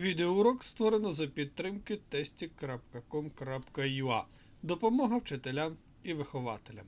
Відеоурок створено за підтримки testing.com.ua. Допомога вчителям і вихователям.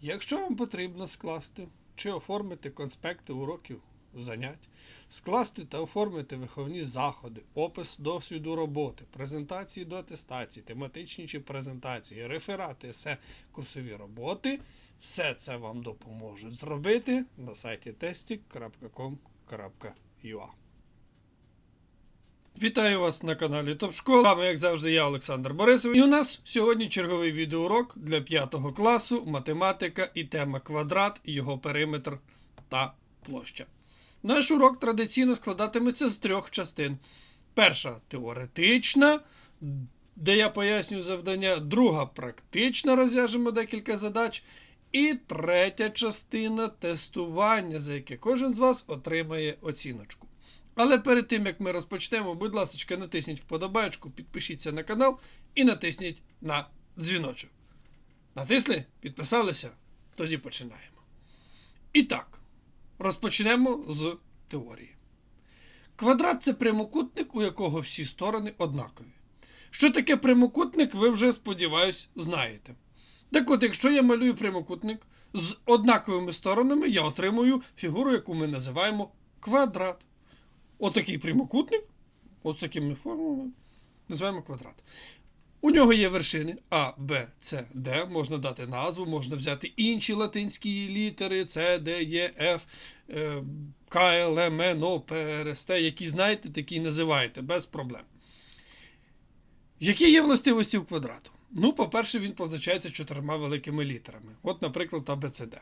Якщо вам потрібно скласти чи оформити конспекти уроків занять, скласти та оформити виховні заходи, опис досвіду роботи, презентації до атестації, тематичні чи презентації, реферати, есе, курсові роботи, все це вам допоможуть зробити на сайті testing.com.ua. Вітаю вас на каналі Топ Школа. З вами, як завжди, я Олександр Борисович. І у нас сьогодні черговий відеоурок для 5 класу математика і тема квадрат, його периметр та площа. Наш урок традиційно складатиметься з трьох частин. Перша теоретична, де я пояснюю завдання, друга практична, розв'яжемо декілька задач. І третя частина тестування, за яке кожен з вас отримає оціночку. Але перед тим як ми розпочнемо, будь ласка, натисніть вподобайку, підпишіться на канал і натисніть на дзвіночок. Натисли? Підписалися? Тоді починаємо. І так, розпочнемо з теорії. Квадрат це прямокутник, у якого всі сторони однакові. Що таке прямокутник, ви вже, сподіваюсь, знаєте. Так от, якщо я малюю прямокутник з однаковими сторонами, я отримую фігуру, яку ми називаємо квадрат. Отакий прямокутник, ось такими формами, називаємо квадрат. У нього є вершини А, Б, С, Д. Можна дати назву, можна взяти інші латинські літери С, Д, Е, Ф, е, К, Л, М, Н, О, П, Р, С, Т. Які знаєте, такі називаєте, без проблем. Які є властивості у квадрату? Ну, по-перше, він позначається чотирма великими літерами. От, наприклад, А, Б, С, Д.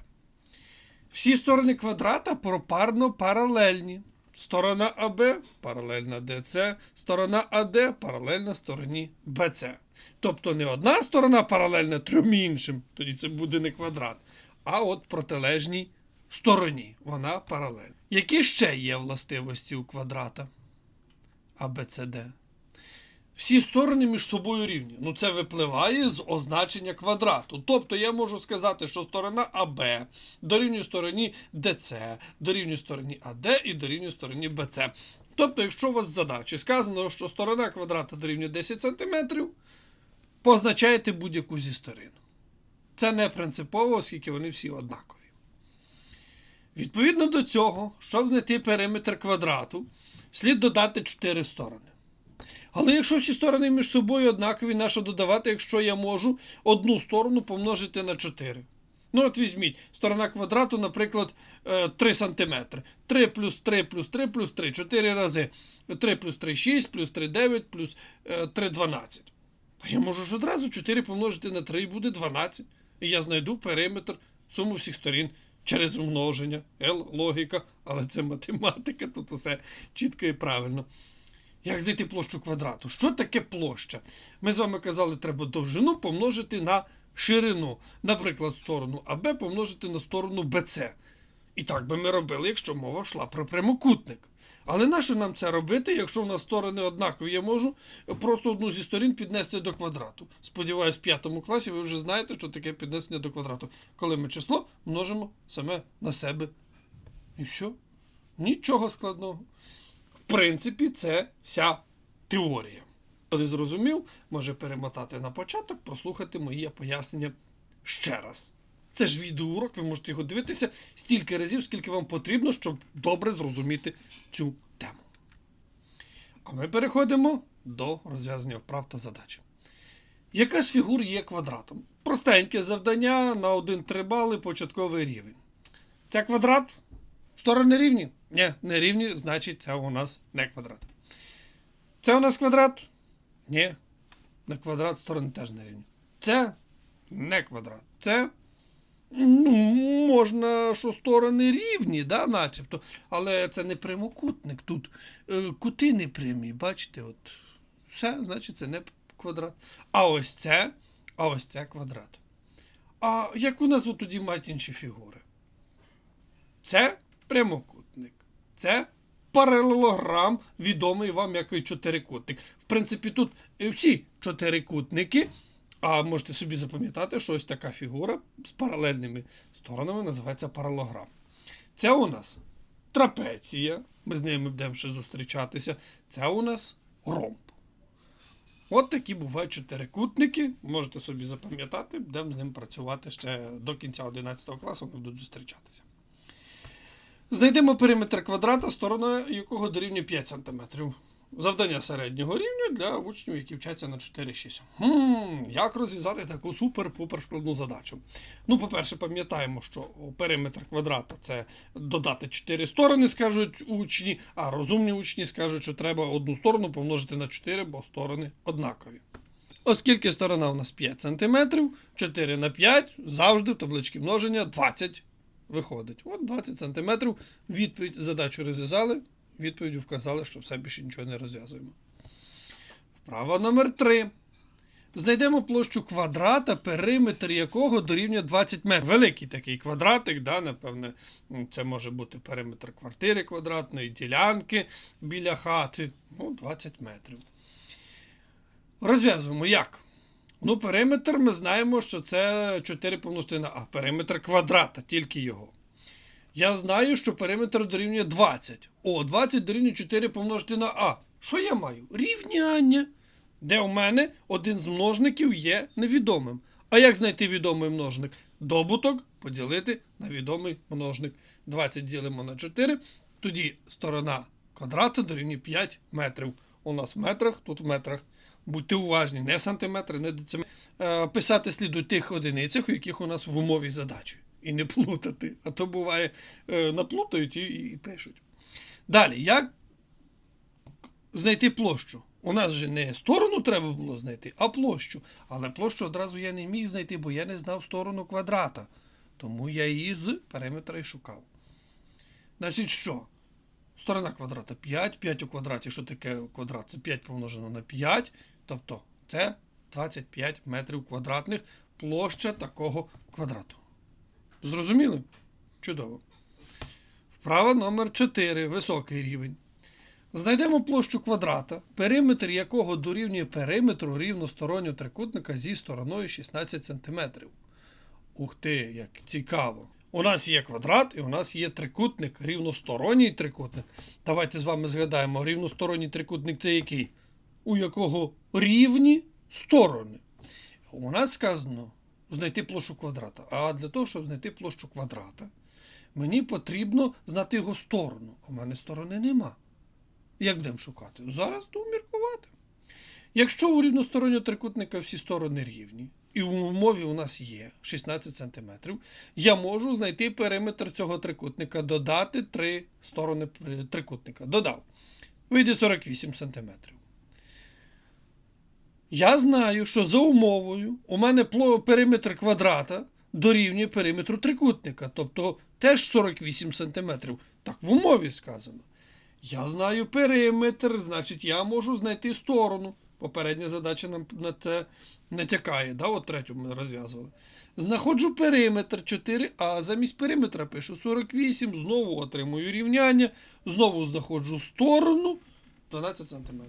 Всі сторони квадрата пропарно паралельні. Сторона АБ паралельна ДЦ, сторона АД паралельна стороні БЦ. Тобто не одна сторона паралельна трьом іншим, тоді це буде не квадрат, а от протилежній стороні. Вона паралельна. Які ще є властивості у квадрата АБЦД? Всі сторони між собою рівні. Ну, це випливає з означення квадрату. Тобто я можу сказати, що сторона АБ дорівнює стороні ДЦ, дорівнює стороні АД і дорівнює стороні БЦ. Тобто, якщо у вас задачі сказано, що сторона квадрата дорівнює 10 см, позначаєте будь-яку зі сторін. Це не принципово, оскільки вони всі однакові. Відповідно до цього, щоб знайти периметр квадрату, слід додати 4 сторони. Але якщо всі сторони між собою однакові, на що додавати, якщо я можу одну сторону помножити на 4. Ну, от візьміть, сторона квадрату, наприклад, 3 см. 3 плюс 3 плюс 3 плюс 3, 4 рази. 3 плюс 3 6, плюс 3 9, плюс 3 12. А я можу ж одразу 4 помножити на 3 і буде 12. І я знайду периметр суму всіх сторін через умноження. Л, логіка, але це математика, тут усе чітко і правильно. Як знайти площу квадрату? Що таке площа? Ми з вами казали, треба довжину помножити на ширину. Наприклад, сторону АБ помножити на сторону БЦ. І так би ми робили, якщо мова йшла про прямокутник. Але нащо нам це робити, якщо в нас сторони однакові, я можу просто одну зі сторін піднести до квадрату. Сподіваюсь, в п'ятому класі ви вже знаєте, що таке піднесення до квадрату. Коли ми число множимо саме на себе. І все. Нічого складного. Принципі, це вся теорія. Хто не зрозумів, може перемотати на початок, прослухати мої пояснення ще раз. Це ж відеоурок, ви можете його дивитися стільки разів, скільки вам потрібно, щоб добре зрозуміти цю тему. А ми переходимо до розв'язання вправ та задач. Яка з фігур є квадратом? Простеньке завдання на 1-3 бали початковий рівень. Це квадрат? Сторони рівні? Ні, не рівні, значить це у нас не квадрат. Це у нас квадрат? Ні. На квадрат сторони теж не рівні. Це не квадрат. Це ну, можна, що сторони рівні, да, начебто. Але це не прямокутник. Тут е, кути не прямі, бачите, от. Все, значить, це не квадрат. А ось це, а ось це квадрат. А яку назву тоді мають інші фігури? Це прямокутник. Це паралелограм, відомий вам як чотирикутник. В принципі, тут е, всі чотирикутники, а можете собі запам'ятати, що ось така фігура з паралельними сторонами називається паралелограм. Це у нас трапеція. Ми з ними будемо ще зустрічатися. Це у нас ромб. От такі бувають чотирикутники. Можете собі запам'ятати, будемо з ним працювати ще до кінця 11 класу, вони будуть зустрічатися. Знайдемо периметр квадрата, сторона якого дорівнює 5 см. Завдання середнього рівня для учнів, які вчаться на 4-6. Хм, як розв'язати таку супер-пупер складну задачу? Ну, по-перше, пам'ятаємо, що периметр квадрата це додати 4 сторони, скажуть учні, а розумні учні скажуть, що треба одну сторону помножити на 4, бо сторони однакові. Оскільки сторона у нас 5 см, 4 на 5 завжди в табличці множення 20 виходить. От 20 см. Відповідь задачу розв'язали. Відповідь вказали, що все більше нічого не розв'язуємо. Вправа номер 3. Знайдемо площу квадрата, периметр якого дорівнює 20 метрів. Великий такий квадратик, да, напевне, це може бути периметр квартири квадратної, ділянки біля хати. Ну, 20 метрів. Розв'язуємо як? Ну, периметр ми знаємо, що це 4 помножити на А. Периметр квадрата, тільки його. Я знаю, що периметр дорівнює 20. О, 20 дорівнює 4 помножити на А. Що я маю? Рівняння. Де у мене один з множників є невідомим. А як знайти відомий множник? Добуток поділити на відомий множник. 20 ділимо на 4. Тоді сторона квадрата дорівнює 5 метрів. У нас в метрах, тут в метрах. Будьте уважні, не сантиметри, не дециметри. Е, писати слід у тих одиницях, у яких у нас в умові задачі. І не плутати. А то буває, е, наплутають і, і пишуть. Далі, як знайти площу? У нас же не сторону треба було знайти, а площу. Але площу одразу я не міг знайти, бо я не знав сторону квадрата. Тому я її з периметра і шукав. Значить, що? Сторона квадрата 5, 5 у квадраті. Що таке квадрат? Це 5 помножено на 5. Тобто це 25 метрів квадратних площа такого квадрату. Зрозуміли? Чудово. Вправа номер 4. Високий рівень. Знайдемо площу квадрата, периметр якого дорівнює периметру рівностороннього трикутника зі стороною 16 см. Ух ти, як цікаво. У нас є квадрат і у нас є трикутник, рівносторонній трикутник. Давайте з вами згадаємо, рівносторонній трикутник це який? У якого рівні сторони. У нас сказано знайти площу квадрата. А для того, щоб знайти площу квадрата, мені потрібно знати його сторону. У мене сторони нема. Як будемо шукати? Зараз то міркувати. Якщо у рівностороннього трикутника всі сторони рівні, і в умові у нас є 16 см, я можу знайти периметр цього трикутника, додати три сторони трикутника. Додав. Вийде 48 см. Я знаю, що за умовою у мене периметр квадрата дорівнює периметру трикутника, тобто теж 48 см. Так в умові сказано. Я знаю периметр, значить я можу знайти сторону. Попередня задача нам на це натякає, да? от третю ми розв'язували. Знаходжу периметр 4а, замість периметра пишу 48, знову отримую рівняння, знову знаходжу сторону 12 см.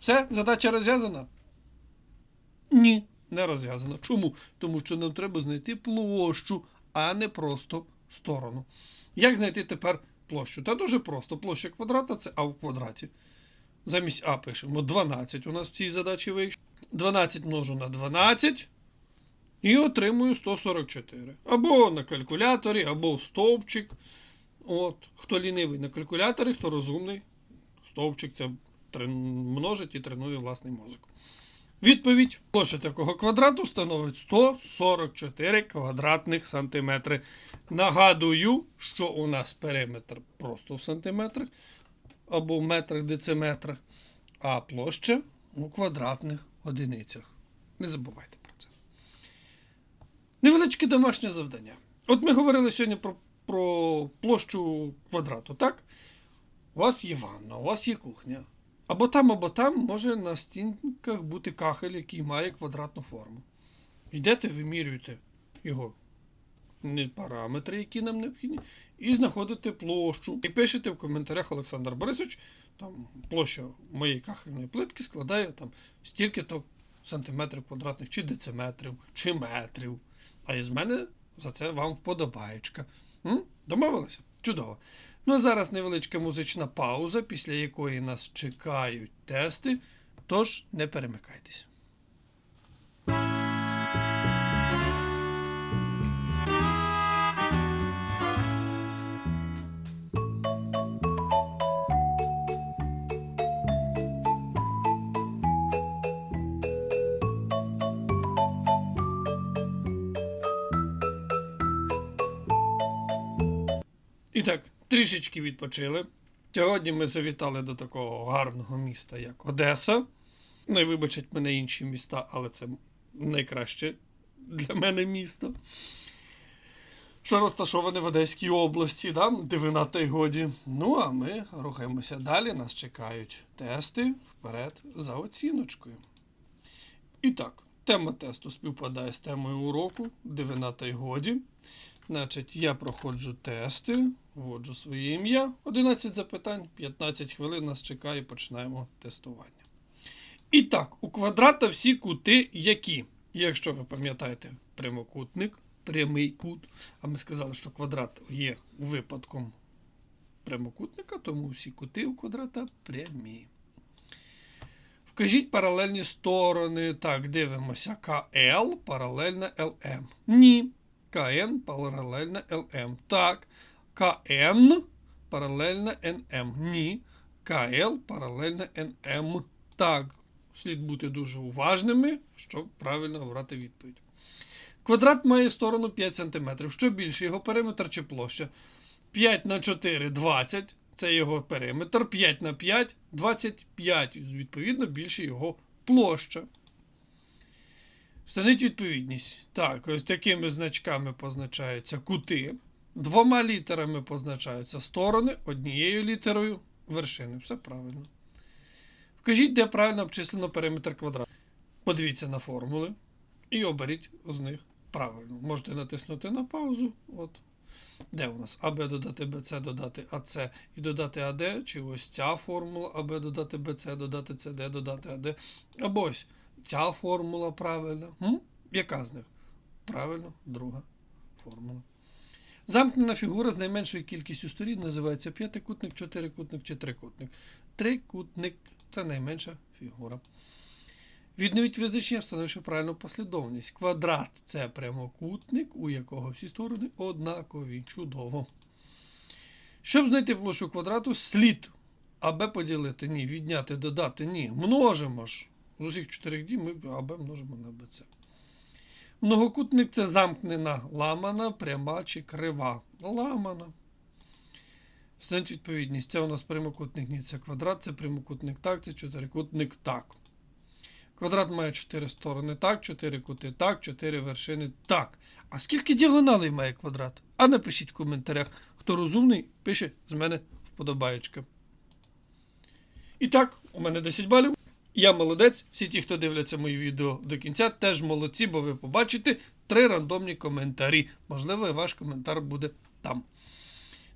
Все, задача розв'язана? Ні, не розв'язана. Чому? Тому що нам треба знайти площу, а не просто сторону. Як знайти тепер площу? Та дуже просто. Площа квадрата це А в квадраті. Замість А пишемо 12 у нас в цій задачі вийшло. 12 множу на 12 і отримую 144. Або на калькуляторі, або в стовпчик. От. Хто лінивий на калькуляторі, хто розумний. Стовпчик це множить і тренує власний мозок. Відповідь площа такого квадрату становить 144 квадратних сантиметри. Нагадую, що у нас периметр просто в сантиметрах або в метрах дециметрах, а площа у квадратних одиницях. Не забувайте про це. Невеличке домашнє завдання. От ми говорили сьогодні про, про площу квадрату, так? У вас є ванна, у вас є кухня. Або там, або там може на стінках бути кахель, який має квадратну форму. Йдете, вимірюєте його параметри, які нам необхідні, і знаходите площу. І пишете в коментарях Олександр Борисович, там площа моєї кахельної плитки складає там стільки-то сантиметрів квадратних, чи дециметрів, чи метрів. А із мене за це вам вподобаєчка. Домовилися? Чудово. Ну а зараз невеличка музична пауза, після якої нас чекають тести. Тож не перемикайтесь. І трішечки відпочили. Сьогодні ми завітали до такого гарного міста, як Одеса. Не вибачать мене інші міста, але це найкраще для мене місто. Що розташоване в Одеській області, да? дивина та й годі. Ну, а ми рухаємося далі. Нас чекають тести вперед за оціночкою. І так, тема тесту співпадає з темою уроку, дивина та й годі. Значить, я проходжу тести, вводжу своє ім'я. 11 запитань, 15 хвилин нас чекає, починаємо тестування. І так, у квадрата всі кути які? Якщо ви пам'ятаєте прямокутник, прямий кут, а ми сказали, що квадрат є випадком прямокутника, тому всі кути у квадрата прямі. Вкажіть паралельні сторони. Так, дивимося. КЛ паралельно ЛМ. Ні. КН паралельно ЛМ. Так. КН паралельно НМ. Ні. КЛ паралельно НМ. Так. Слід бути дуже уважними, щоб правильно обрати відповідь. Квадрат має сторону 5 см. Що більше, його периметр чи площа? 5 на 4 20. Це його периметр. 5 на 5 25. Відповідно, більше його площа. Встановіть відповідність. Так, ось такими значками позначаються кути. Двома літерами позначаються сторони, однією літерою вершини. Все правильно. Вкажіть, де правильно обчислено периметр квадрата. Подивіться на формули і оберіть з них правильно. Можете натиснути на паузу. От. Де у нас? АБ додати БЦ, додати АЦ і додати АД, чи ось ця формула АБ додати БЦ, додати СД, додати АД. Або ось ця формула правильна. М? Яка з них? Правильно, друга формула. Замкнена фігура з найменшою кількістю сторін називається п'ятикутник, чотирикутник чи трикутник. Трикутник це найменша фігура. Відновіть визначення, встановивши правильну послідовність. Квадрат це прямокутник, у якого всі сторони однакові. Чудово. Щоб знайти площу квадрату, слід АБ поділити. Ні. Відняти, додати. Ні. Множимо ж. З усіх чотирьох дій ми АБ множимо на БЦ. Многокутник це замкнена ламана, пряма чи крива. Ламана. Встановіть відповідність. Це у нас прямокутник, ні, це квадрат, це прямокутник так, це чотирикутник так. Квадрат має 4 сторони так, 4 кути так, 4 вершини так. А скільки діагоналей має квадрат? А напишіть в коментарях. Хто розумний, пише з мене вподобаєчка. І так, у мене 10 балів. Я молодець. Всі ті, хто дивляться мої відео до кінця, теж молодці, бо ви побачите три рандомні коментарі. Можливо, і ваш коментар буде там.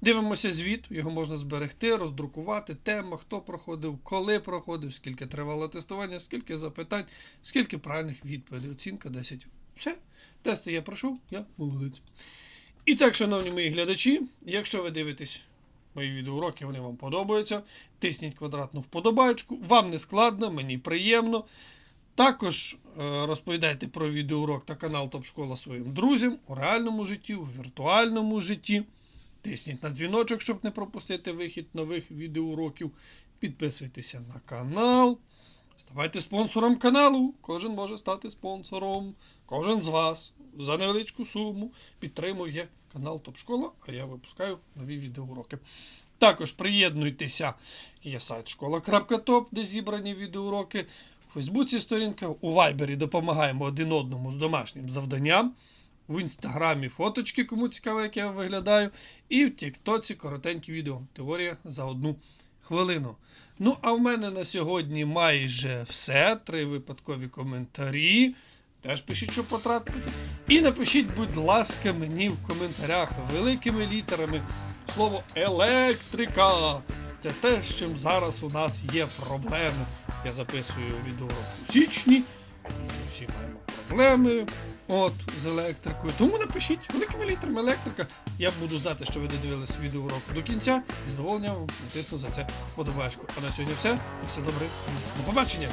Дивимося звіт, його можна зберегти, роздрукувати, тема, хто проходив, коли проходив, скільки тривало тестування, скільки запитань, скільки правильних відповідей. Оцінка 10. Все. Тести я пройшов, я молодець. І так, шановні мої глядачі, якщо ви дивитесь мої відеоуроки, вони вам подобаються, тисніть квадратну вподобайку. Вам не складно, мені приємно. Також е, розповідайте про відеоурок та канал Топ Школа своїм друзям у реальному житті, у віртуальному житті. Тисніть на дзвіночок, щоб не пропустити вихід нових відеоуроків. Підписуйтеся на канал. Ставайте спонсором каналу. Кожен може стати спонсором. Кожен з вас за невеличку суму підтримує канал Топ Школа, а я випускаю нові відеоуроки. Також приєднуйтеся. Є сайт школа.топ, де зібрані відеоуроки. У Фейсбуці сторінка, у Вайбері допомагаємо один одному з домашнім завданням. В інстаграмі фоточки, кому цікаво, як я виглядаю. І в Тіктоці коротенькі відео. Теорія за одну хвилину. Ну, а в мене на сьогодні майже все. Три випадкові коментарі. Теж пишіть, що потрапити. І напишіть, будь ласка, мені в коментарях великими літерами слово електрика. Це те, з чим зараз у нас є проблеми. Я записую відео у січні. Всі маємо проблеми. От, з електрикою. Тому напишіть великими літерами електрика. Я буду знати, що ви додивилися відеоурок до кінця. І з задоволенням натисну за це подобачку. А на сьогодні все. Все добре. До побачення!